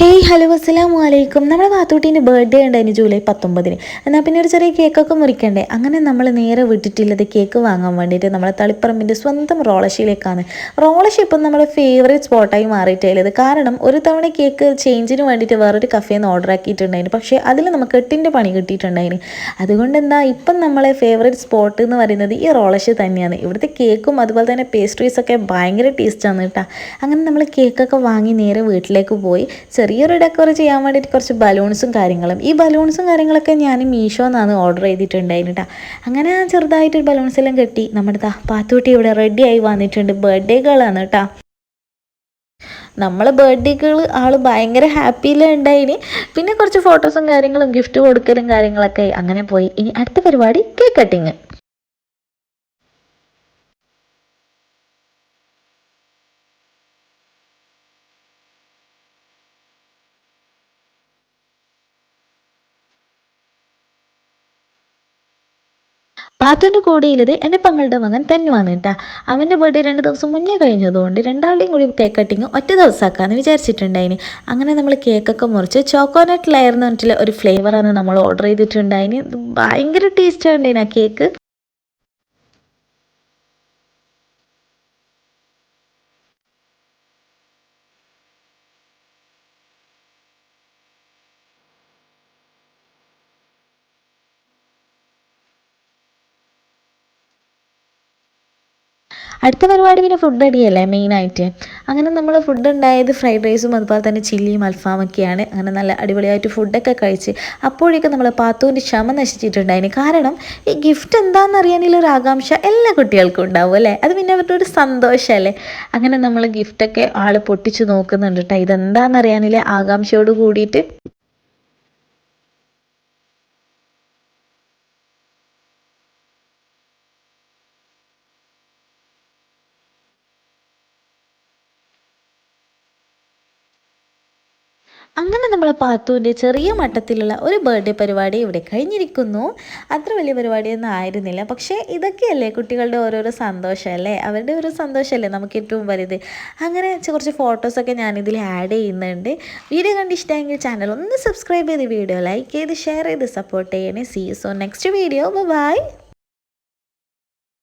Hey hello അസ്സാം വലൈക്കും നമ്മുടെ പാത്തൂട്ടീന്റെ ബർത്ത്ഡേ ഉണ്ടായിരുന്നു ജൂലൈ പത്തൊമ്പതിന്. എന്നാൽ പിന്നെ ഒരു ചെറിയ കേക്കൊക്കെ മുറിക്കണ്ടേ? അങ്ങനെ നമ്മൾ നേരെ വിട്ടിട്ടില്ലത് കേക്ക് വാങ്ങാൻ വേണ്ടിയിട്ട് നമ്മളെ തളിപ്പറമ്പിന്റെ സ്വന്തം റോളശിയിലേക്കാണ് റോളശി ഇപ്പം നമ്മുടെ ഫേവറേറ്റ് സ്പോട്ടായി മാറിയിട്ടുള്ളത്. കാരണം ഒരു തവണ കേക്ക് ചേഞ്ചിന് വേണ്ടിയിട്ട് വേറൊരു കഫേയിൽ നിന്ന് ഓർഡർ ആക്കിയിട്ടുണ്ടായിരുന്നു. പക്ഷേ അതിൽ നമുക്ക് എട്ടിന്റെ പണി കിട്ടിയിട്ടുണ്ടായിരുന്നു. അതുകൊണ്ട് എന്താ ഇപ്പം നമ്മളെ ഫേവറേറ്റ് സ്പോട്ട് എന്ന് പറയുന്നത് ഈ റോളശി തന്നെയാണ്. ഇവിടുത്തെ കേക്കും അതുപോലെ തന്നെ പേസ്ട്രീസൊക്കെ ഭയങ്കര ടേസ്റ്റാണ് കേട്ടോ. അങ്ങനെ നമ്മൾ കേക്കൊക്കെ വാങ്ങി നേരെ വീട്ടിലേക്ക് പോയി ചെറിയൊരു ഡെക്കോർ ചെയ്യാൻ വേണ്ടിയിട്ട് കുറച്ച് ബലൂൺസും കാര്യങ്ങളും. ഈ ബലൂൺസും കാര്യങ്ങളൊക്കെ ഞാൻ മീഷോ എന്നാണ് ഓർഡർ ചെയ്തിട്ടുണ്ടായിരുന്നു കേട്ടോ അങ്ങനെ ചെറുതായിട്ട് ബലൂൺസ് എല്ലാം കെട്ടി നമ്മുടെ താ പാത്തൂട്ടി ഇവിടെ റെഡി ആയി വന്നിട്ടുണ്ട് ബർത്ത്ഡേ ഗേളാണ് കേട്ടോ നമ്മളെ ബർത്ത്ഡേകൾ ആൾ ഭയങ്കര ഹാപ്പിയിലുണ്ടായിന് പിന്നെ കുറച്ച് ഫോട്ടോസും കാര്യങ്ങളും ഗിഫ്റ്റ് കൊടുക്കലും കാര്യങ്ങളൊക്കെ അങ്ങനെ പോയി. ഇനി അടുത്ത പരിപാടി കേക്ക് കട്ടിങ് പാത്തുവിന്റെ കൂടെയുള്ളത് എന്റെ പങ്ങളുടെ മകൻ തന്നുവാണ് കേട്ടോ. അവന്റെ ബർത്ത്ഡേ രണ്ട് ദിവസം മുന്നേ കഴിഞ്ഞതുകൊണ്ട് രണ്ടാളുടെയും കൂടി കേക്ക് കട്ടിങ് ഒറ്റ ദിവസമാക്കാമെന്ന് വിചാരിച്ചിട്ടുണ്ടായിന്. അങ്ങനെ നമ്മൾ കേക്കൊക്കെ മുറിച്ച് ചോക്കോനട്ട് ലെയർ എന്ന് പറഞ്ഞിട്ടുള്ള ഒരു ഫ്ലേവറാണ് നമ്മൾ ഓർഡർ ചെയ്തിട്ടുണ്ടായിന്. ഭയങ്കര ടേസ്റ്റ് ഉണ്ടായിന് ആ കേക്ക് അടുത്ത പരിപാടി പിന്നെ ഫുഡ് അടിയല്ലേ മെയിനായിട്ട് അങ്ങനെ നമ്മൾ ഫുഡ് ഉണ്ടായത് ഫ്രൈഡ് റൈസും അതുപോലെ തന്നെ ചില്ലിയും അൽഫാമൊക്കെയാണ്. അങ്ങനെ നല്ല അടിപൊളിയായിട്ട് ഫുഡൊക്കെ കഴിച്ച് അപ്പോഴേക്കും നമ്മൾ പാത്തുവിന്റെ ക്ഷമ നശിച്ചിട്ടുണ്ടായിന്. കാരണം ഈ ഗിഫ്റ്റ് എന്താണെന്ന് അറിയാനുള്ള ഒരു ആകാംക്ഷ എല്ലാ കുട്ടികൾക്കും ഉണ്ടാവും അല്ലേ? അത് പിന്നെ അവരുടെ ഒരു സന്തോഷമല്ലേ? അങ്ങനെ നമ്മൾ ഗിഫ്റ്റൊക്കെ ആൾ പൊട്ടിച്ച് നോക്കുന്നുണ്ട് കേട്ടോ ഇതെന്താണെന്ന് അറിയാനില്ല ആകാംക്ഷയോട് കൂടിയിട്ട്. അങ്ങനെ നമ്മളെ പാത്തുവിന്റെ ചെറിയ മട്ടത്തിലുള്ള ഒരു ബർത്ത്ഡേ പരിപാടി ഇവിടെ കഴിഞ്ഞിരിക്കുന്നു. അത്ര വലിയ പരിപാടിയൊന്നും ആയിരുന്നില്ല. പക്ഷേ ഇതൊക്കെയല്ലേ കുട്ടികളുടെ ഓരോരോ സന്തോഷമല്ലേ അവരുടെ ഒരു സന്തോഷമല്ലേ നമുക്ക് ഏറ്റവും വലുത്? അങ്ങനെ കുറച്ച് ഫോട്ടോസൊക്കെ ഞാനിതിൽ ആഡ് ചെയ്യുന്നുണ്ട്. വീഡിയോ കണ്ട് ഇഷ്ടമെങ്കിൽ ചാനൽ ഒന്ന് സബ്സ്ക്രൈബ് ചെയ്ത് വീഡിയോ ലൈക്ക് ചെയ്ത് ഷെയർ ചെയ്ത് സപ്പോർട്ട് ചെയ്യണേ. See so next video bye